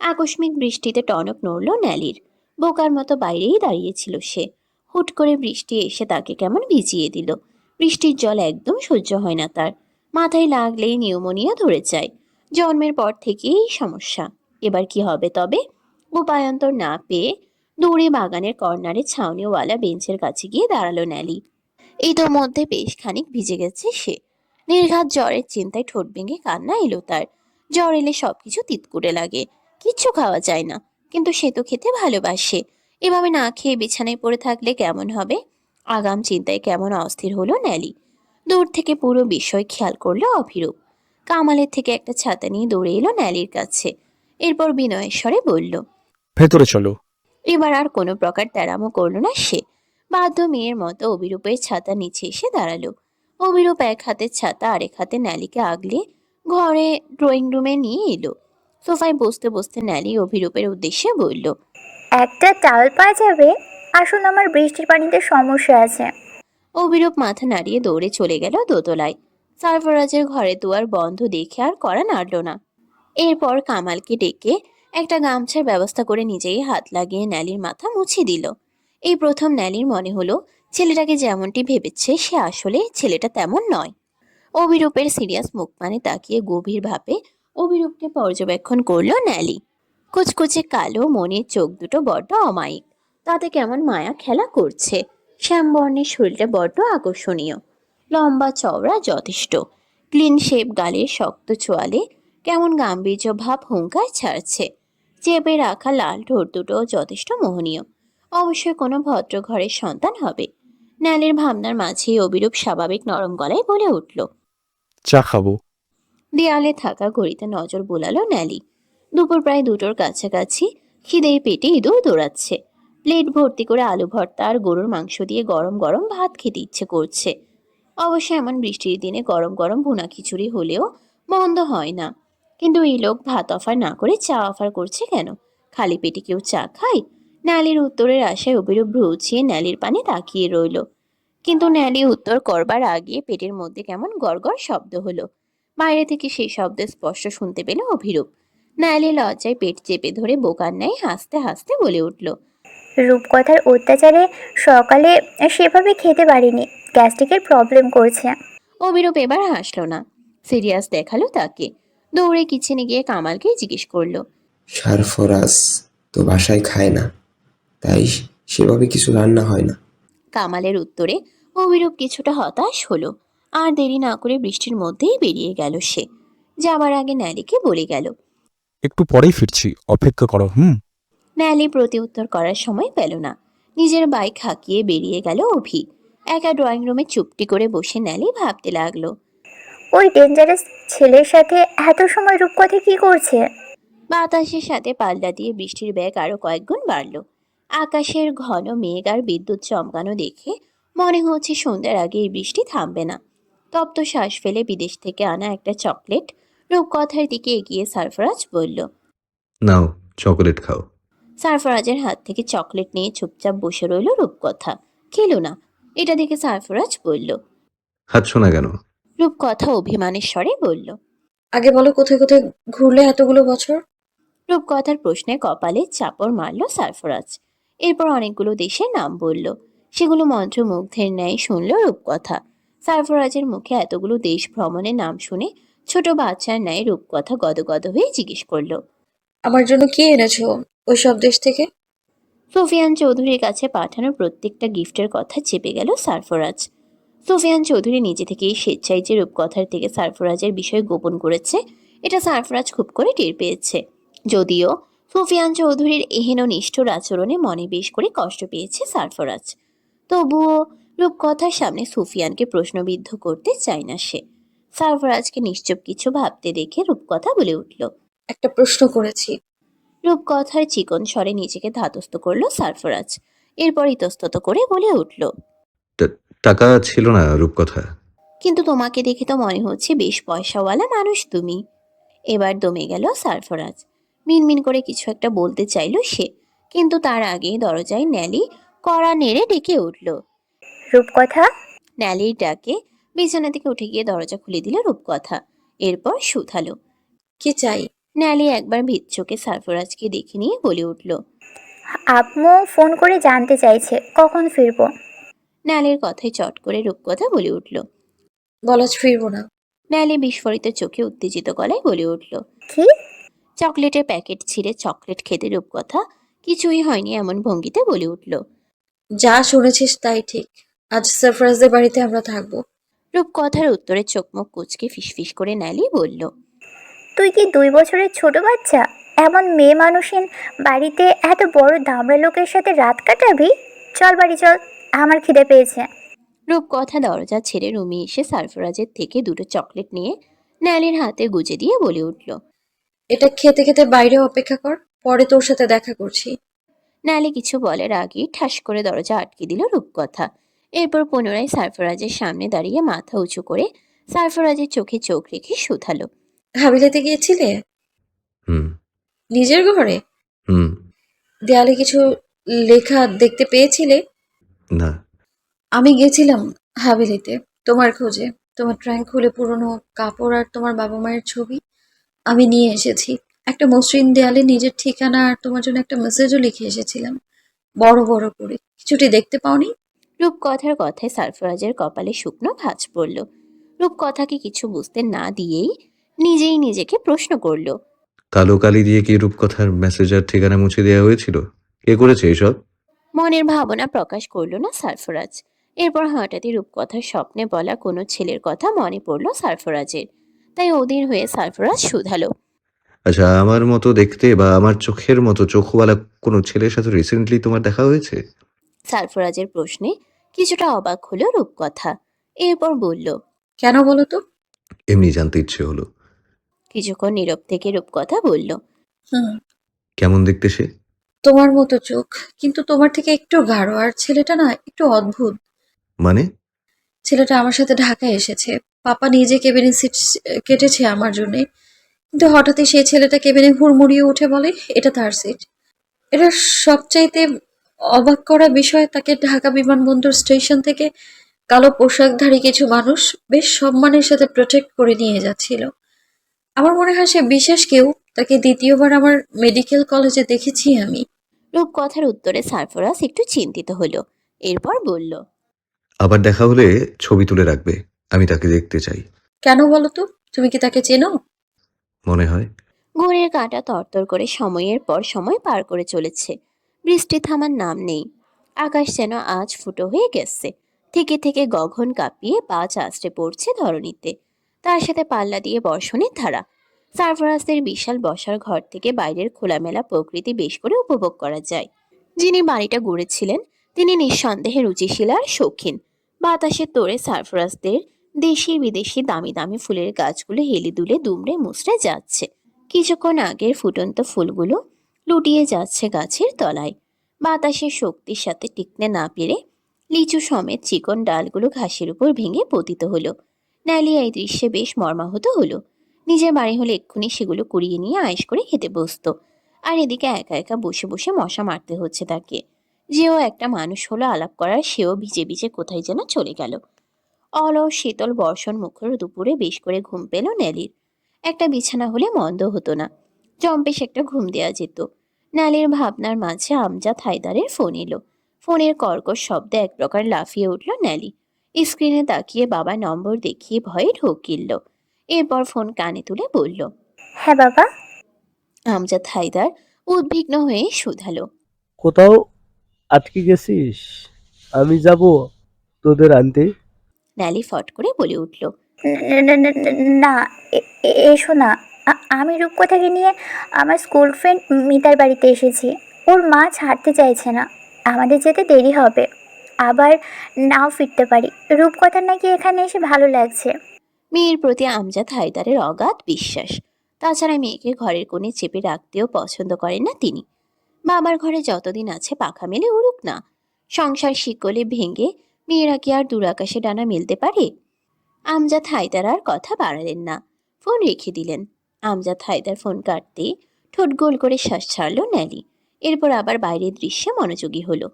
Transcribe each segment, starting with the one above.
আকস্মিক বৃষ্টিতে টনক নড়ল ন্যালির। বোকার মতো বাইরেই দাঁড়িয়েছিল সে। হুট করে বৃষ্টি এসে তাকে কেমন ভিজিয়ে দিল। বৃষ্টির জল একদম সহ্য হয় না তার। মাথায় লাগলেই নিউমোনিয়া ধরে যায়। জন্মের পর থেকেই সমস্যা। এবার কি হবে তবে? উপায়ন্তর না পেয়ে দূরে বাগানের কর্নারে ছাউনিওয়ালা বেঞ্চের কাছে গিয়ে দাঁড়াল ন্যালি। ইতোমধ্যে বেশ খানিক ভিজে গেছে সে। নির্ঘাত জ্বরের চিন্তায় ঠোঁট ভেঙে কান্না এলো তার। জ্বর এলে সবকিছু তিতকুটে লাগে। কিচ্ছু খাওয়া যায় না। কিন্তু সে তো খেতে ভালোবাসে। এভাবে না খেয়ে বিছানায় পড়ে থাকলে কেমন হবে? আগাম চিন্তায় কেমন অস্থির হলো ন্যালি। দূর থেকে পুরো বিষয় খেয়াল করল অভিরূপ। কামালের থেকে একটা ছাতা নিয়ে দৌড়ে এলো ন্যালির কাছে। এরপর বিনয়ের স্বরে বলল ভেতরে চলো। এবার আর কোনো প্রকার তেরামো করল না সে। বাধ্য মেয়ের মতো অভিরূপের ছাতা নিচে এসে দাঁড়াল। অভিরূপ এক হাতের ছাতা আরেক হাতে ন্যালিকে আগলে ঘরে ড্রয়িং রুমে নিয়ে এলো। সোফায় বসতে বসতে ন্যালি অভিরূপের উদ্দেশ্যে বলল একটা টাল পাওয়া যাবে? আসুন আমার বৃষ্টির পানিতে সমস্যা আছে। অভিরূপ মাথা নাড়িয়ে দৌড়ে চলে গেল দোতলায়। সারফরাজের ঘরে দুয়ার বন্ধ দেখে আর করা নাড়ল না। এরপর কামালকে ডেকে একটা গামছার ব্যবস্থা করে নিজেই হাত লাগিয়ে ন্যালির মাথা মুছে দিল। এই প্রথম ন্যালির মনে হলো ছেলেটাকে যেমনটি ভেবেছে সে আসলে ছেলেটা তেমন নয়। অভিরূপের সিরিয়াস মুখ মানে তাকিয়ে গভীর ভাবে অভিরূপকে পর্যবেক্ষণ করল ন্যালি। কুচকুচে কালো মনের চোখ দুটো বড্ড অমায়িক। তাতে কেমন মায়া খেলা করছে। শ্যামবর্ণের শরীরটা বড্ড আকর্ষণীয়। লম্বা চওড়া যথেষ্ট। ক্লিন শেপ গালের শক্ত চোয়ালে কেমন গাম্ভীর্য ভাব হুঙ্কার ছাড়ছে। চেপে রাখা লাল ঠোঁট দুটো যথেষ্ট মোহনীয়। অবশ্যই কোনো ভদ্র ঘরের সন্তান হবে। ন্যালের ভাবনার মাঝেই অবিরূপ স্বাভাবিক নরম গলায় বলে উঠল, চা খাব। দেয়ালে থাকা ঘড়িতে নজর বোলালো ন্যালি। দুপুর প্রায় দুটোর কাছাকাছি খিদে পেটে ইঁদুর দৌড়াচ্ছে। প্লেট ভর্তি করে আলু ভর্তা আর গরুর মাংস দিয়ে গরম গরম ভাত খেতে ইচ্ছে করছে। অবশ্য এমন বৃষ্টির দিনে গরম গরম ভুনা খিচুড়ি হলেও বন্ধ হয় না। কিন্তু এই লোক ভাত অফার না করে চা অফার করছে কেন? খালি পেটে কেউ চা খায়? ন্যালির উত্তরের আশায় অবিরূপ ভ্রুচিয়ে ন্যালির পানে তাকিয়ে রইল। কিন্তু ন্যালি উত্তর করবার আগে পেটের মধ্যে কেমন গড়গড় শব্দ হলো। বাইরে থেকে সেই শব্দ স্পষ্ট শুনতে পেল অভিরূপ। ন্যালি লজ্জায় পেট চেপে ধরে বোকার ন্যায় হাসতে হাসতে বলে উঠল রূপকথার অত্যাচারে সকালে সেভাবে খেতে পারিনি গ্যাস্ট্রিকের প্রবলেম করছে। অভিরূপ এবার হাসলো না সিরিয়াস দেখাল তাকে দৌড়ে কিচেনে গিয়ে কামালকে জিজ্ঞেস করল সারফরাজ তো বাসায় খায় না তাই সেভাবে কিছু রান্না হয় না। কামালের উত্তরে অভিরূপ কিছুটা হতাশ হলো আর দেরি না করে বৃষ্টির মধ্যেই বেরিয়ে গেল সে। যাবার আগে ন্যালিকে বলে গেল একটু পরেই ফিরছি অপেক্ষা করো হুম? ন্যালি প্রতি উত্তর করার সময় পেল না। নিজের বাইক হাঁকিয়ে বেরিয়ে গেল অভি। একা ড্রয়িং রুমে চুপটি করে বসে ন্যালি ভাবতে লাগল ওই ডেঞ্জারাস ছেলের সাথে এত সময় রূপকথা কি করছে? বাতাসের সাথে পাল্লা দিয়ে বৃষ্টির ব্যাগ আরও কয়েকগুণ বাড়ল। আকাশের ঘন মেঘ আর বিদ্যুৎ চমকানো দেখে মনে হচ্ছে সন্ধ্যার আগে এই বৃষ্টি থামবে না। তপ্ত শ্বাস ফেলে বিদেশ থেকে আনা একটা চকলেট রূপকথার দিকে এগিয়ে সারফরাজ বলল নাও চকোলেট খাও। সারফরাজের হাত থেকে চকলেট নিয়ে চুপচাপ বসে রইল রূপকথা। খেলো না এটা দেখে সারফরাজ বলল খাচ্ছ না কেন? রূপকথা অভিমানের স্বরে বলল আগে বলো কোথায় কোথায় ঘুরলে এতগুলো বছর? রূপকথার প্রশ্নে কপালে চাপড় মারল সারফরাজ। এরপর অনেকগুলো দেশের নাম বলল সেগুলো মন্ত্রমুগ্ধের ন্যায় শুনল রূপকথা। সারফরাজের মুখে এতগুলো দেশ ভ্রমণের নাম শুনে ছোট বাচ্চার ন্যায় রূপকথা গদগদ হয়ে জিজ্ঞেস করল। আমার জন্য কি এনেছো ওই সব দেশ থেকে? সুফিয়ান চৌধুরীর কাছে পাঠানো প্রত্যেকটা গিফটের কথা চেপে গেল সারফরাজ। সুফিয়ান চৌধুরী নিজে থেকেই স্বেচ্ছায় যে রূপকথার থেকে সারফরাজের বিষয় গোপন করেছে এটা সারফরাজ খুব করে টের পেয়েছে। যদিও সুফিয়ান চৌধুরীর এহেন নিষ্ঠুর আচরণে মনে বেশ করে কষ্ট পেয়েছে সারফরাজ। তবুও রূপকথার সামনে সুফিয়ানকে প্রশ্নবিদ্ধ করতে চায় না সে। সারফরাজকে নিশ্চুপ কিছু ভাবতে দেখে রূপকথা বলে উঠল একটা প্রশ্ন করেছি। রূপকথার চিকন স্বরে নিজেকে ধাতস্থ করল সারফরাজ। এরপর ইতস্তত করে বলে উঠল টাকা ছিল না রূপকথা কিন্তু তোমাকে দেখে তো মনে হচ্ছে বেশ পয়সাওয়ালা মানুষ তুমি। এবার দমে গেল সারফরাজ। মিনমিন করে কিছু একটা বলতে চাইল সে কিন্তু তার আগে দরজায় ন্যালি কড়া নেড়ে ডেকে উঠল রূপকথা? ন্যালির ডাকে বিছানা থেকে উঠে গিয়ে দরজা খুলে দিল রূপকথা। এরপর শুথালো কি চাই? ন্যালি একবার ভিচ্ছকে সারফরাজকে দেখে নিয়ে বলে উঠল। আম্মু ফোন করে জানতে চাইছে কখন ফিরবো? ন্যালির কথায় চট করে রূপকথা বলে উঠল। বল আজ ফিরবো না। ন্যালি বিস্ফোরিত চোখে উত্তেজিত গলায় বলে উঠল। কি? চকলেটের প্যাকেট ছিঁড়ে চকলেট খেতে রূপকথা কিছুই হয়নি এমন ভঙ্গিতে বলে উঠল। যা শুনেছিস তাই ঠিক। আজ সারফরাজদের বাড়িতে আমরা থাকব। রূপকথার উত্তরে চোখ মুখ কুচকে ফিসফিস করে ন্যালি বলল তুই কি দুই বছরের ছোট বাচ্চা? এমন মেয়ে মানুষের বাড়িতে এত বড় দামড়া লোকের সাথে রাত কাটাবি? চল বাড়ি চল আমার খিদে পেয়েছে। রূপকথা দরজা ছেড়ে রুমে এসে সারফরাজের থেকে দুটো চকলেট নিয়ে ন্যালির হাতে গুজে দিয়ে বলে উঠল এটা খেতে খেতে বাইরে অপেক্ষা কর পরে তোর সাথে দেখা করছি। ন্যালি কিছু বলার আগেই ঠাস করে দরজা আটকে দিল রূপকথা। এরপর পুনরায় সারফরাজের সামনে দাঁড়িয়ে মাথা উঁচু করে সারফরাজের চোখে চোখ রেখে শুধালো। হাবিলাতে গিয়েছিলে? হুম। নিজের ঘরে? হুম। দেয়ালে কিছু লেখা দেখতে পেয়েছিলে? না। আমি গেছিলাম হাভেলিতে তোমার খোঁজে। তোমার ট্র্যাঙ্ক খুলে পুরনো কাপড় আর তোমার বাবা মায়ের ছবি আমি নিয়ে এসেছি। একটা মসৃণ দেয়ালে নিজের ঠিকানা আর তোমার জন্য একটা মেসেজও লিখে এসেছিলাম। বড় বড় করে। কিছুটি দেখতে পাওনি? রূপকথার কথায় সারফরাজের কপালে শুকনো ভাঁজ পড়ল। রূপকথাকে কিছু বুঝতে না দিয়েই নিজেই নিজেকে প্রশ্ন করল। কালো কালি দিয়ে কি রূপকথার মেসেজার ঠিকানা মুছে দেওয়া হয়েছিল? কে করেছে এসব? মনের ভাবনা প্রকাশ করল না সারফরাজ। এরপর হঠাৎই রূপকথার স্বপ্নে বলা কোনো ছেলের কথা মনে পড়ল সারফরাজের। তাই ওদের হয়ে সারফরাজ শুধালো। আচ্ছা আমার মতো দেখতে বা আমার চোখের মতো চোখওয়ালা কোনো ছেলের সাথে রিসেন্টলি তোমার দেখা হয়েছে? সারফরাজের প্রশ্নে কিছুটা অবাক হলো রূপকথা। এরপর বলল কেন বলো তো? এমনি জানতে ইচ্ছে হলো। কিছুক্ষণ নীরব থেকে রূপকথা বলল হুম। কেমন দেখতে সে? তোমার মতো চোখ কিন্তু তোমার থেকে একটু গাঢ় আর ছেলেটা না একটু অদ্ভুত। মানে? ছেলেটা আমার সাথে ঢাকায় এসেছে। পাপা নিজে কেবিনে সিট কেটেছে আমার জন্যে। কিন্তু হঠাৎই সেই ছেলেটা কেবিনে হুড়মুড়িয়ে উঠে বলে এটা তার সিট। এটা সবচাইতে অবাক করা বিষয় তাকে ঢাকা বিমানবন্দর স্টেশন থেকে কালো পোশাকধারী কিছু মানুষ বেশ সম্মানের সাথে প্রোটেক্ট করে নিয়ে যাচ্ছিল। আমার মনে হয় সে বিশেষ কেউ তাকে দ্বিতীয়বার আমার মেডিকেল কলেজে দেখেছি আমি। রূপকথার উত্তরে সারফরাজ একটু চিন্তিত হলো এরপর বলল আবার দেখা হলে ছবি তুলে রাখবে আমি তাকে দেখতে চাই। কেন বলো তো? তুমি কি তাকে চেনো? মনে হয়। ঘড়ির কাঁটা তরতর করে সময়ের পর সময় পার করে চলেছে। বৃষ্টি থামার নাম নেই। আকাশ যেন আজ ফুটো হয়ে গেছে। থেকে থেকে গগন কাঁপিয়ে পা চাষড়ে পড়ছে ধরণীতে। তার সাথে পাল্লা দিয়ে বর্ষণের ধারা। সারফরাজদের বিশাল বসার ঘর থেকে বাইরের খোলামেলা প্রকৃতি বেশ করে উপভোগ করা যায়। যিনি বাড়িটা গড়েছিলেন, তিনি নিঃসন্দেহে রুচিশীল আর শৌখিন। বাতাসে তোড়ে সারফরাজদের দেশি বিদেশি দামি দামি ফুলের গাছগুলো হেলে দুলে দুমড়ে মুচড়ে যাচ্ছে। কিছুক্ষণ আগের ফুটন্ত ফুলগুলো লুটিয়ে যাচ্ছে গাছের তলায়। বাতাসের শক্তির সাথে টিকতে না পেরে লিচু সমেত চিকন ডালগুলো ঘাসের উপর ভেঙে পতিত হলো। ন্যালিয়া এই দৃশ্যে বেশ মর্মাহত হলো। নিজের বাড়ি হলে এক্ষুনি সেগুলো কুড়িয়ে নিয়ে আয়েস করে খেতে বসতো। আর এদিকে একা একা বসে বসে মশা মারতে হচ্ছে তাকে। যেও একটা মানুষ হলো আলাপ করার, সেও ভিজে ভিজে কোথায় যেন চলে গেল। অলস, শীতল বর্ষণ মুখর দুপুরে বেশ করে ঘুম পেল ন্যালির। একটা বিছানা হলে মন্দ হতো না। জম্পেশ একটা ঘুম দেওয়া যেত। ন্যালির ভাবনার মাঝে আমজাদ হায়দারের ফোন এলো। ফোনের কর্কশ শব্দে এক প্রকার লাফিয়ে উঠল ন্যালি স্ক্রিনে তাকিয়ে বাবা নম্বর দেখিয়ে ভয়ে ঢোক গিলল। এরপর ফোন কানে তুলে বলল হ্যাঁ বাবা। আমজাদ হায়দার উদ্বিগ্ন হয়ে শুধালো কোথাও আটকে গেছিস? আমি যাব তোদের আনতে। ন্যালি ফট করে বলে উঠল ন- এসো না। আমি রূপকথাকে নিয়ে আমার স্কুল ফ্রেন্ড মিতার বাড়িতে এসেছি। ওর মা ছাড়তে চাইছে না। আমাদের যেতে দেরি হবে। আবার নাও ফিরতে পারি। রূপকথার নাকি এখানে এসে ভালো লাগছে। মেয়ের প্রতি আমজাদ হায়দারের অগাধ বিশ্বাস। তাছাড়া মেয়েকে ঘরের কোণে চেপে রাখতেও পছন্দ করেন না তিনি। বাবার ঘরে যতদিন আছে পাখা মেলে উড়ুক না। সংসার শিকলে ভেঙে মেয়েরা কি আর দূর আকাশে ডানা মেলতে পারে? আমজাদ হায়দার আর কথা বাড়ালেন না। ফোন রেখে দিলেন। আমজাদ হায়দার ফোন কাটতে ঠোঁট গোল করে শ্বাস ছাড়ল ন্যালি। এরপর আবার বাইরের দৃশ্যে মনোযোগী হলো।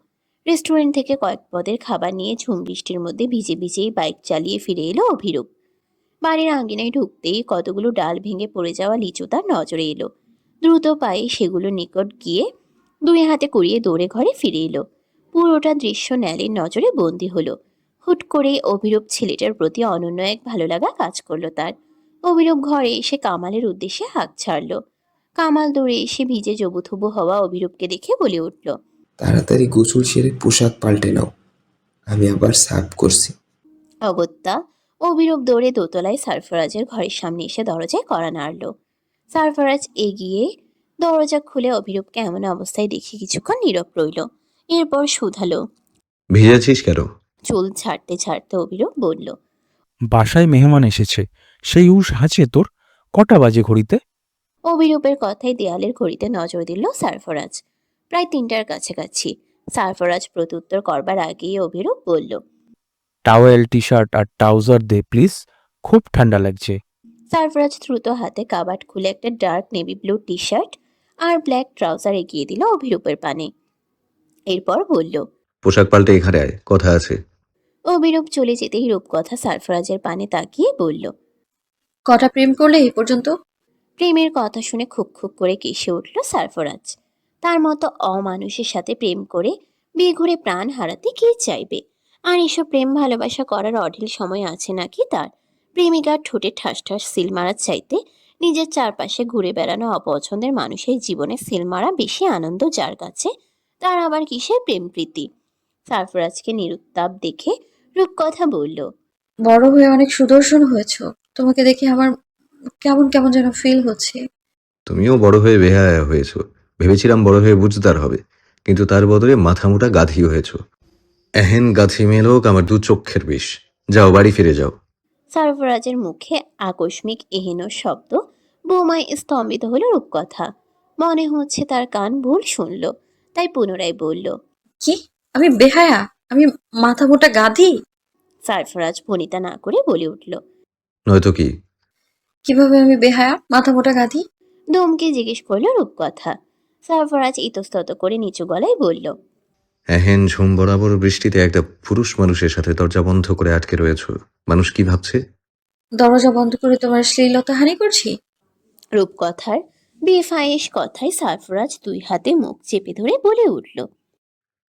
রেস্টুরেন্ট থেকে কয়েক পদের খাবার নিয়ে ঝুম বৃষ্টির মধ্যে ভিজে ভিজেই বাইক চালিয়ে ফিরে এলো অভিরূপ। বাড়ির আঙ্গিনায় ঢুকতেই কতগুলো ডাল ভেঙে পড়ে যাওয়া লিচু তার নজরে এলো। দ্রুত পায়ে সেগুলো নিকট গিয়ে দুই হাতে কুড়িয়ে দৌড়ে ঘরে ফিরে এলো। পুরোটা দৃশ্য ন্যালির নজরে বন্দি হলো। হুট করে অভিরূপ ছেলেটার প্রতি অনন্য এক ভালো লাগা কাজ করল তার। অভিরূপ ঘরে এসে কামালের উদ্দেশ্যে হাত ছাড়লো। কামাল দৌড়ে এসে ভিজে জবুথবু হওয়া অভিরূপকে দেখে বলে উঠল তাড়াতাড়ি গোসল সেরে পোশাক পাল্টে নাও আমি আবার সার্ভ করছি। অগত্যা অভিরূপ দৌড়ে দোতলায় সারফরাজের ঘরের সামনে এসে দরজায় কড়া নাড়ল। সারফরাজ এগিয়ে দরজা খুলে অভিরূপকে এমন অবস্থায় দেখে কিছুক্ষণ নীরব রইল। এরপর শুধালো ভিজেছিস কেন? চুল ছাড়তে ছাড়তে অভিরূপ বলল বাসায় মেহমান এসেছে সেই উস আছে তোর কটা বাজে ঘড়িতে? অভিরূপের কথায় দেয়ালের ঘড়িতে নজর দিল সারফরাজ। প্রায় তিনটার কাছাকাছি। সারফরাজ প্রত্যুত্তর করবার আগেই অভিরূপ বলল টাওয়েল টি শার্ট আর ট্রাউজার দে প্লিজ। খুব ঠান্ডা লাগছে। সারফরাজ দ্রুত হাতে কাবাট খুলে একটা dark navy blue T shirt আর ব্ল্যাক ট্রাউজার এগিয়ে দিল অভিরূপের পানে। এরপর বলল পোশাক পাল্টে এখানে আয় কথা আছে। অভিরূপ চলে যেতেই রূপকথা সারফরাজের পানে তাকিয়ে বলল কটা প্রেম করলে এই পর্যন্ত? প্রেমের কথা শুনে খুব খুব করে কেসে উঠল সারফরাজ। তার মতো অমানুষের সাথে প্রেম করে বিয়ে ঘুরে প্রাণ হারাতে কে চাইবে? আর এসব প্রেম ভালোবাসা করার অঢিল সময় আছে নাকি তার? প্রেমিকার ঠোঁটে ঠাস ঠাস সিল মারার চাইতে নিজের চারপাশে ঘুরে বেড়ানো অপছন্দের মানুষের জীবনে সিল মারা বেশি আনন্দ যার কাছে তার আবার কিসের প্রেম প্রীতি? সারফরাজকে নিরুত্তাপ দেখে রূপকথা বলল বড় হয়ে অনেক সুদর্শন হয়েছো। তোমাকে দেখে আমার কেমন কেমন যেন ফিল হচ্ছে। তুমিও বড় হয়ে বেহায়া হয়েছো। ভেবেছিলাম বড় হয়ে বুঝদার হবে কিন্তু তার বদলে মাথা মোটা গাধি হয়েছো। এহেন গাধি মেলোক আমার দু চক্ষের বিষ। যাও বাড়ি ফিরে যাও। সারফরাজের মুখে আকস্মিক এহেন শব্দ বৌমায় স্তম্ভিত হলো রূপকথা। মনে হচ্ছে তার কান ভুল শুনল তাই পুনরায় বলল কি? আমি বেহায়া? আমি মাথা মোটা গাধি? সারফরাজ ভনিতা না করে বলে উঠল নয়তো কি? কীভাবে আমি বেহায়া? মাথা মোটা গাধি? দমকে জিজ্ঞেস করল রূপকথা। সারফরাজ ইতস্তত করে নিচু গলায় বলল এহেন ঝুম বরাবর বৃষ্টিতে একটা পুরুষ মানুষের সাথে দরজা বন্ধ করে আটকে রয়েছো। মানুষ কি ভাবছে? দরজা বন্ধ করে তোমার শ্লীলতা হানি করছি? রূপকথার বেফায়েশ কথায় সারফরাজ দুই হাতে মুখ চেপে ধরে বলে উঠল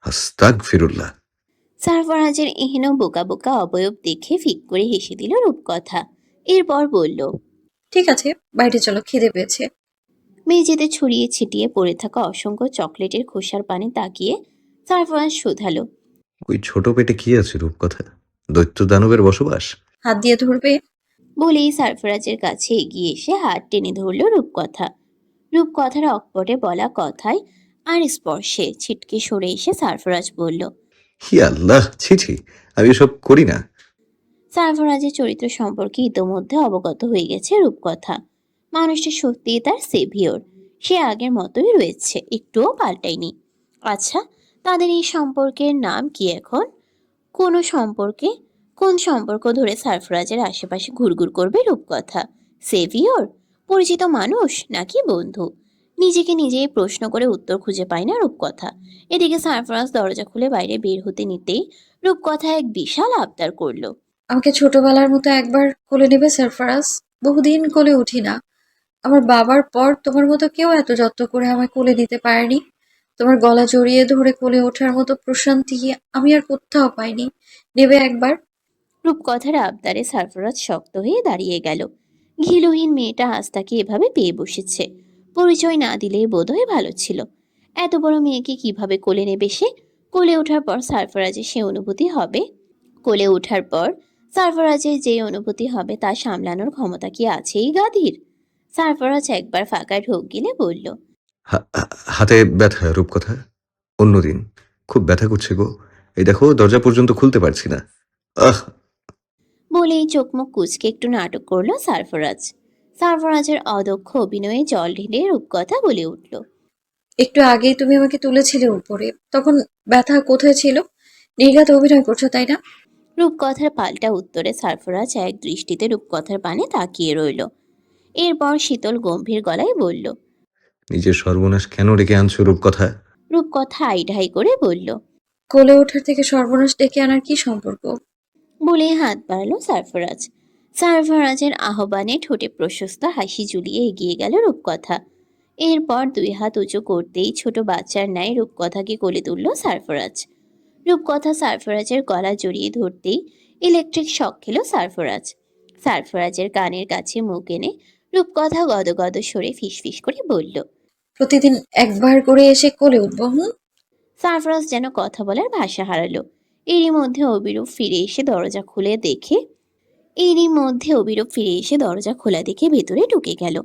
হাস্তাক ফিরুল্লাহ সারফরাজের এহেন বোকা বোকা অবয়ব দেখে ফিক করে হেসে দিল রূপকথা। এরপর বলল ঠিক আছে বাইরে চলো খিদে পেয়েছে। মেঝেতে ছড়িয়ে ছিটিয়ে পড়ে থাকা অসংখ্য চকলেটের খোসার পানে তাকিয়ে সারফরাজ শোধালো ওই ছোট পেটে কি আছে রূপকথা? দৈত্য দানবের বসবাস? হাত দিয়ে ধরবে? বলেই সারফরাজের কাছে এগিয়ে এসে হাত টেনে ধরল রূপকথা। রূপকথার অকপটে বলা কথায় আর স্পর্শে ছিটকে সরে এসে সারফরাজ বলল হি আল্লাহ ছি ছি আমি এসব করি না। সারফরাজের চরিত্র সম্পর্কে ইতোমধ্যে অবগত হয়ে গেছে রূপকথা। মানুষটি সত্যিই তার সেভিয়র। সে আগের মতোই রয়েছে, একটুও পাল্টায়নি। আচ্ছা তাদের এই সম্পর্কের নাম কি এখন? কোনো সম্পর্কে? কোন সম্পর্ক ধরে সারফরাজের আশেপাশে ঘুরঘুর করবে রূপকথা? সেভিয়র? পরিচিত মানুষ নাকি বন্ধু? নিজেকে নিজেই প্রশ্ন করে উত্তর খুঁজে পায় না রূপকথা। এদিকে সারফরাজ দরজা খুলে বাইরে বের হতে নিতেই রূপকথা এক বিশাল আবদার করল। আমাকে ছোটবেলার মতো একবার কোলে নেবে সারফারাজ বহুদিন কোলে উঠি না। আমার বাবার পর তোমার মতো কেউ এত যত্ন করে আমায় কোলে নিতে পারেনি। তোমার গলা জড়িয়ে ধরে কোলে ওঠার মতো প্রশান্তি আমি আর কোথাও পাইনি। নেবে একবার। রূপকথার আবদারে সারফরাজ শক্ত হয়ে দাঁড়িয়ে গেল। ঘিলুহীন মেয়েটা আজ তাকে এভাবে পেয়ে বসেছে। পরিচয় না দিলেই বোধহয় ভালো ছিল। এত বড় মেয়েকে কীভাবে কোলে নেবে সে? কোলে ওঠার পর সারফরাজের সে অনুভূতি হবে? কোলে ওঠার পর সারফরাজের যে অনুভূতি হবে তা সামলানোর ক্ষমতা কি আছে এই গাধীর? সারফরাজ একবার ফাঁকায় ঢোক গিলে বলল হাতে ব্যথা রূপকথা? অন্যদিন। খুব ব্যথা করছে গো। এই দেখো দরজা পর্যন্ত খুলতে পারছি না। আহ! বলেই চোখ মুখ কুচকে একটু নাটক করল সারফরাজ। সারফরাজের অদক্ষ অভিনয়ে জল ঢেলে রূপকথা বলে উঠল একটু আগেই তুমি আমাকে তুলেছিলে উপরে তখন ব্যথা কোথায় ছিল? নির্ঘাত অভিনয় করছ তাই না? রূপকথার পাল্টা উত্তরে সারফরাজ এক দৃষ্টিতে রূপকথার পানে তাকিয়ে রইল। এরপর শীতল গম্ভীর গলায় বলল নিজের সর্বনাশ কেন ডেকে আনছো রূপকথা রূপকথা আইঢাই করে বলল কোলে ওঠার থেকে সর্বনাশ ডেকে আনার কি সম্পর্ক? বলে হাত বাড়ালো সারফরাজ। সারফরাজের আহ্বানে ঠোঁটে প্রশস্ত হাসি ঝুলিয়ে এগিয়ে গেল রূপকথা। এরপর দুই হাত উঁচু করতেই ছোট বাচ্চার ন্যায় রূপকথাকে কোলে তুলল সারফরাজ। রূপকথা সারফরাজের গলা জড়িয়ে ধরতেই ইলেকট্রিক শক খেল সারফরাজ। সারফরাজের কানের কাছে মুখ এনে রূপকথা গদগদ সরে ফিসফিস করে বলল প্রতিদিন একবার করে এসে কোলে উঠবো হুম? সারফরাজ যেন কথা বলার ভাষা হারালো। এরই মধ্যে অবিরূপ ফিরে এসে দরজা খুলে দেখে এরই মধ্যে অবিরূপ ফিরে এসে দরজা খোলা দেখে ভেতরে ঢুকে গেল।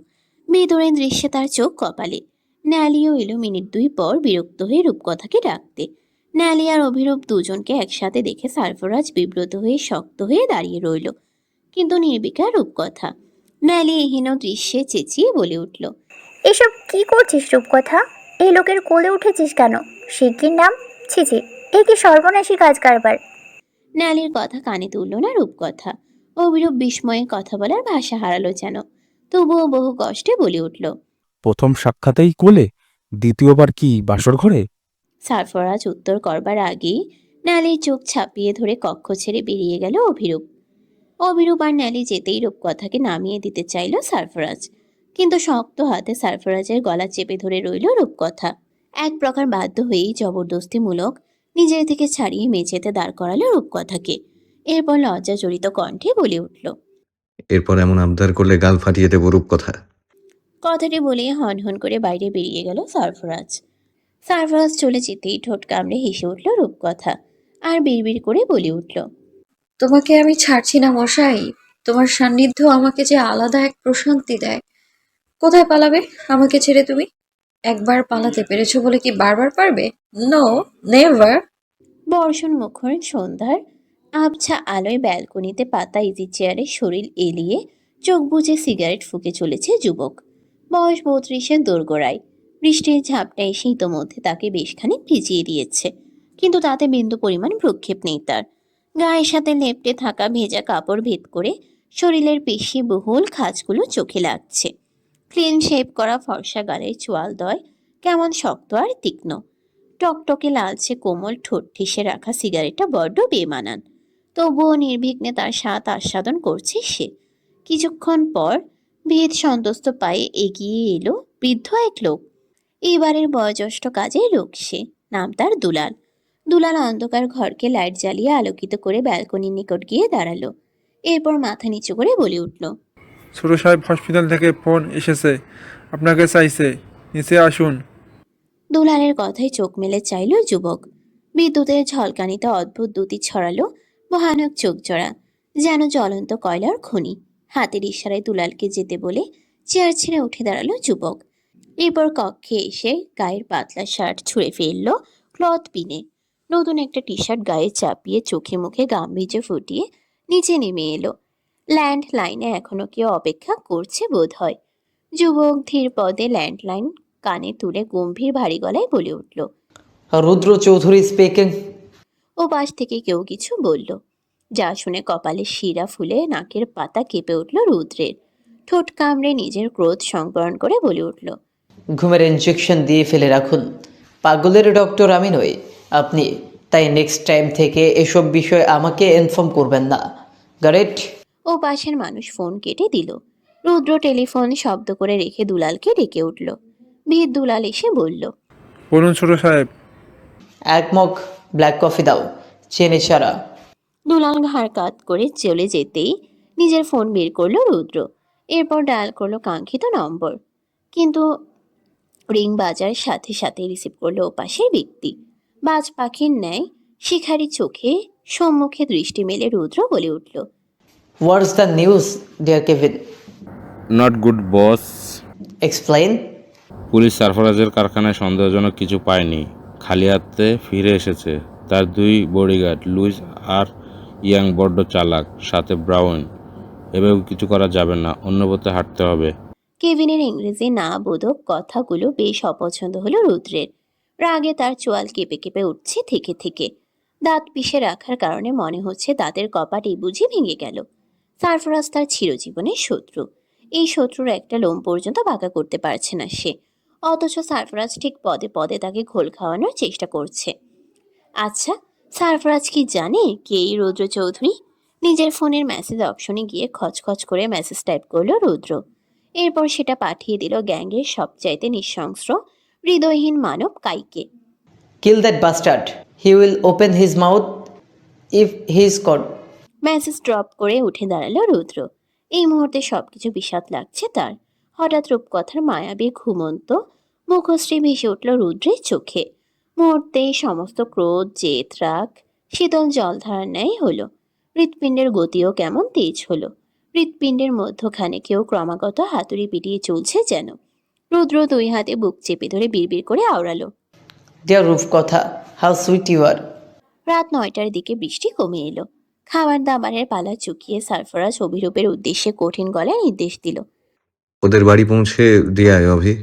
ভেতরে দৃশ্যে তার চোখ কপালে। ন্যালিও এলো মিনিট দুই পর বিরক্ত হয়ে রূপকথাকে ডাকতে। ন্যালি আর অভিরূপ দুজনকে একসাথে দেখে সারফরাজ বিব্রত হয়ে শক্ত হয়ে দাঁড়িয়ে রইল। কিন্তু নির্বিকার রূপকথা। ন্যালি এহীন দৃশ্যে চেঁচিয়ে বলে উঠল এসব কি করছিস রূপকথা? এই লোকের কোলে উঠেছিস কেন? শিগগির নাম? ছিছি এ কি সর্বনাশী কাজ কারবার ন্যালির কথা কানে তুলল না রূপকথা। অভিরূপ বিস্ময়ে কথা বলার ভাষা হারালো যেন। তবুও বহু কষ্টে বলে উঠল প্রথম সাক্ষাতেই কোলে দ্বিতীয়বার কি বাসর ঘরে? সারফরাজ উত্তর করবার আগেই ন্যালির চোখ ছাপিয়ে ধরে কক্ষ ছেড়ে বেরিয়ে গেল অভিরূপ। অভিরূপ আর ন্যালি যেতেই রূপকথাকে নামিয়ে দিতে চাইল সারফরাজ। কিন্তু শক্ত হাতে সারফরাজের গলা চেপে ধরে রইল রূপকথা। এক প্রকার বাধ্য হয়েই জবরদস্তিমূলক নিজের থেকে ছাড়িয়ে মেঝেতে দাঁড় করালো রূপকথাকে। এরপর লজ্জা জড়িত কণ্ঠে বলে উঠল এরপর এমন আবদার করলে গাল ফাটিয়ে দেবো রূপকথা। কথাটি বলে হন হন করে বাইরে বেরিয়ে গেল সারফরাজ। সারফরাজ চলে যেতেই ঠোঁট কামড়ে হেসে উঠল রূপকথা আর বিড়বিড় করে বলে উঠল তোমাকে আমি ছাড়ছি না মশাই। তোমার সান্নিধ্য আমাকে যে আলাদা এক প্রশান্তি দেয়। কোথায় পালাবে? আমাকে ছেড়ে তুমি? একবার পালাতে পেরেছ বলে কি বারবার পারবে? নো নেভার বর্ষণ মুখর সন্ধ্যার আবছা আলোয় ব্যালকনিতে পাতা ইজি চেয়ারে শরীর এলিয়ে চোখ বুজে সিগারেট ফুঁকে চলেছে যুবক। বয়স বত্রিশের দোরগোড়ায় বৃষ্টির ঝাপটা এসে ইতোমধ্যে তাকে বেশখানি ভিজিয়ে দিয়েছে। কিন্তু তাতে বিন্দু পরিমাণ প্রক্ষেপ নেই তার। গায়ের সাথে লেপটে থাকা ভেজা কাপড় ভেদ করে শরীরের পেশি বহুল খাঁজগুলো চোখে লাগছে। ক্লিন শেপ করা ফর্সা গালের চোয়াল দয় কেমন শক্ত আর তীক্ষ্ণ। টকটকে লালচে কোমল ঠোঁট ঠেসে রাখা সিগারেটটা বড্ড বেমানান। তবুও নির্বিঘ্নে তার স্বাদ আস্বাদন করছে সে। কিছুক্ষণ পর ভেদ সন্তস্ত পায়ে এগিয়ে এলো বৃদ্ধ এক লোক। এবারের বয়োজ্যেষ্ঠ কাজের লোক সে নাম তার দুলাল। দুলাল অন্ধকার ঘরকে লাইট জ্বালিয়ে আলোকিত করে ব্যালকনির নিকট গিয়ে দাঁড়াল। এরপর মাথা নিচু করে বলে উঠল ছোট সাহেব হসপিটাল থেকে ফোন এসেছে আপনাকে চাইছে নিচে আসুন। দুলালের কথায় চোখ মেলে চাইল যুবক। বিদ্যুতের ঝলকানিতে অদ্ভুত দুটি ছড়ালো ভয়ানক চোখ জড়া যেন জ্বলন্ত কয়লার খনি। হাতের ইশারায় দুলালকে যেতে বলে চেয়ার ছেড়ে উঠে দাঁড়াল যুবক। এরপর কক্ষে এসে গায়ের পাতলা শার্ট ছুঁড়ে ফেলল ক্লথ পিনে। নতুন একটা টি শার্ট গায়ে চাপিয়ে চোখে মুখে গাম্ভীর্য ফুটিয়ে নিচে নেমে এলো। ল্যান্ড লাইনে এখনও কেউ অপেক্ষা করছে বোধ হয় যুবক ধীর পদে ল্যান্ডলাইন কানে তুলে গম্ভীর ভারী গলায় বলে উঠল রুদ্র চৌধুরী স্পিকিং ও পাশ থেকে কেউ কিছু বলল। যা শুনে কপালে শিরা ফুলে নাকের পাতা কেঁপে উঠল রুদ্রের। ঠোঁট কামড়ে নিজের ক্রোধ সংবরণ করে বলে উঠল ঘুমের ইনজেকশন দিয়ে ফেলে রাখুন। পাগলের ডক্টর আমি নই। আপনি তাই নেক্সট টাইম থেকে এসব বিষয়ে আমাকে ইনফর্ম করবেন না। গারেট ও পাশের মানুষ ফোন কেটে দিল। রুদ্র টেলিফোন শব্দ করে রেখে দুলালকে ডেকে উঠল। বীর দুলাল এসে বলল বলুন ছোট সাহেব। এক মগ ব্ল্যাক কফি দাও চেনে ছাড়া দুলাল ঘাড় কাত করে চলে যেতেই নিজের ফোন বের করল রুদ্র। এরপর ডায়াল করল কাঙ্ক্ষিত নম্বর। কিন্তু রিং বাজার সাথে সাথে রিসিভ করল ওপাশের ব্যক্তি। বাজ পাখির ন্যায় শিখারি চোখে সম্মুখে দৃষ্টি মেলে রুদ্র বলে উঠল what's the news dear Kevin not good boss explain police সারফরাজের কারখানায় সন্দেহজনক কিছু পায়নি। খালি হাতে ফিরে এসেছে। তার দুই বডিগার্ড লুইস আর ইয়াং বড্ড চালাক সাথে ব্রাউন। এভাবে কিছু করা যাবে না অন্য পথে হাঁটতে হবে। কেভিনের ইংরেজি না বোধক কথাগুলো বেশ অপছন্দ হলো রুদ্রের। রাগে তার চোয়াল কেঁপে কেঁপে উঠছে থেকে থেকে। দাঁত পিষে রাখার কারণে মনে হচ্ছে দাঁতের কপাট বুঝি ভেঙে গেল। সারফরাজ তার চিরজীবনের শত্রু। এই শত্রুর একটা লোম পর্যন্ত বাঁকা করতে পারছে না সে। অথচ সারফরাজ ঠিক পদে পদে তাকে ঘোল খাওয়ানোর চেষ্টা করছে। আচ্ছা সারফরাজ কি জানে কে এই রৌদ্র চৌধুরী নিজের ফোনের মেসেজ অপশনে গিয়ে খচখচ করে মেসেজ টাইপ করল রুদ্র। এরপর সেটা পাঠিয়ে দিল গ্যাংয়ের সবচাইতে নৃশংস হৃদয়হীন মানব কাইকে। Kill that bastard he will open his mouth if he is caught message drop করে উঠে দাঁড়াল রুদ্র। এই মুহূর্তে সবকিছু বিষাদ লাগছে তার। হঠাৎ রূপকথার মায়াবী ঘুমন্ত মুখশ্রী ভেসে উঠল রুদ্রের চোখে। মুহূর্তেই সমস্ত ক্রোধ জেদ রাগ শীতল জলধারার ন্যায় হলো। হৃৎপিণ্ডের গতিও কেমন তেজ হলো। হৃৎপিণ্ডের মধ্যখানে কেউ ক্রমাগত হাতুড়ি পিটিয়ে চলছে যেন। রুদ্র দুই হাতে বুক চেপে ধরে বিড়বিড় করে আওড়ালো। Dear Rupkatha how sweet you are রাত নয়টার দিকে বৃষ্টি কমে এলো। খাবার দাবারের পালা চুকিয়ে সারফরাজ অভিরূপের উদ্দেশ্যে কঠিন গলায় নির্দেশ দিল। ওদের বাড়ি পৌঁছে দিয়ে আয় অভি।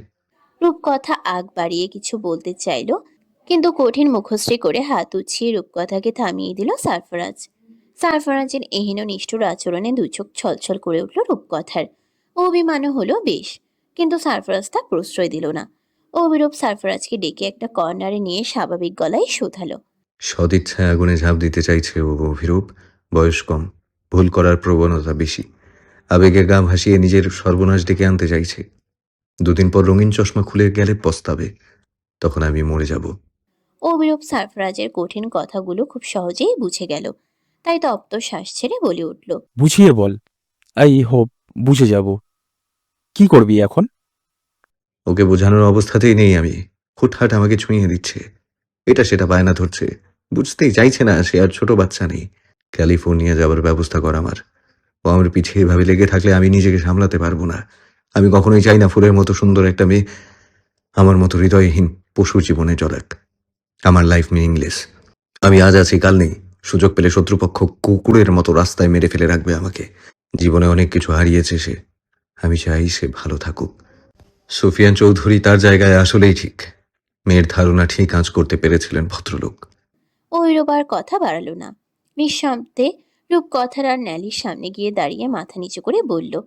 রূপকথা আগ বাড়িয়ে কিছু বলতে চাইলো কিন্তু কঠিন মুখশ্রী করে হাত উছিয়ে রূপকথাকে থামিয়ে দিল সারফরাজ। সারফরাজের এহেন নিষ্ঠুর আচরণে দুচোখ ছলছল করে উঠল রূপকথার। অভিমানও হলো বেশ কিন্তু সারফরাজ তা প্রশ্রয় দিল না। অভিরূপ সারফরাজকে ডেকে একটা কর্নারে নিয়ে স্বাভাবিক গলায় শোধালো। সদিচ্ছায় আগুনে ঝাঁপ দিতে চাইছে ও অভিরূপ বয়স কম ভুল করার প্রবণতা বেশি। আবেগে গা ভাসিয়ে নিজের সর্বনাশ ডেকে আনতে চাইছে। দুদিন পর রঙিন চশমা খুলে গেলে পস্তাবে তখন আমি মরে যাব। অভিরূপ সারফরাজের কঠিন কথাগুলো খুব সহজেই বুঝে গেল। তাই তপ্ত শ্বাস ছেড়ে বলে উঠল বুঝিয়ে বল। আই হোপ বুঝে যাব। কি করবি এখন? ওকে বোঝানোর অবস্থাতেই নেই আমি। হুটহাট আমাকে ছুঁয়ে দিচ্ছে। এটা সেটা বায়না ধরছে। বুঝতেই চাইছে না সে আর ছোট বাচ্চা নেই। ক্যালিফোর্নিয়া যাওয়ার ব্যবস্থা কর আমার। ও আমার পিছে এভাবে লেগে থাকলে আমি নিজেকে সামলাতে পারব না। আমি কখনোই চাই না ফুলের মতো সুন্দর একটা মেয়ে। আমার মতো হৃদয়হীন পশু জীবনে চলাক আমার লাইফ মিনিংলেস আমি আজ আছি কাল নেই। সুযোগ পেলে শত্রুপক্ষ কুকুরের মতো রাস্তায় মেরে ফেলে রাখবে আমাকে। জীবনে অনেক কিছু হারিয়েছে সে। আমি চাই সে ভালো থাকুক। সুফিয়ান চৌধুরী তার জায়গায় আসলেই ঠিক। মেয়ের ধারণা ঠিক আঁচ করতে পেরেছিলেন ভদ্রলোক। ঐরূপ আর কথা বাড়ালো না। নিঃশব্দে রূপকথার আর ন্যালির সামনে গিয়ে দাঁড়িয়ে মাথা নিচু করে বলল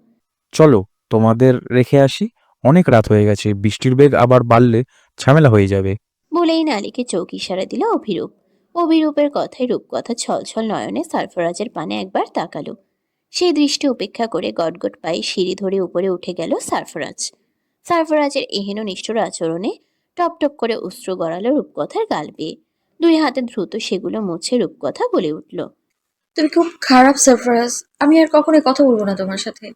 চলো তোমাদের রেখে আসি। অনেক রাত হয়ে গেছে। বৃষ্টির বেগ আবার বাড়লে ঝামেলা হয়ে যাবে। বলেই নালিকে চৌক ইশারা দিল অভিরূপ। অভিরূপের কথায় রূপকথা ছলছল নয়নে সারফরাজের পানে একবার তাকালো। সেই দৃষ্টি উপেক্ষা করে গটগট পায়ে সিঁড়ি ধরে উপরে উঠে গেল সারফরাজ সারফরাজের এহেন নিষ্ঠুর আচরণে টপ টপ করে অস্ত্র গড়ালো রূপকথার গাল বেয়ে। দুই হাতে দ্রুত সেগুলো মুছে রূপকথা বলে উঠল। তুমি খুব খারাপ সারফরাজ আমি আর কখনোই কথা বলব না তোমার সাথে।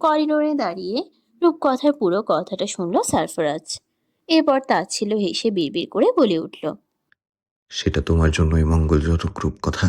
করিডোরে দাঁড়িয়ে রূপকথার পুরো কথাটা শুনল সারফরাজ এরপর তা ছিল হেসে বিড়বিড় করে বলে উঠল। সেটা তোমার জন্যই মঙ্গলজনক রূপ কথা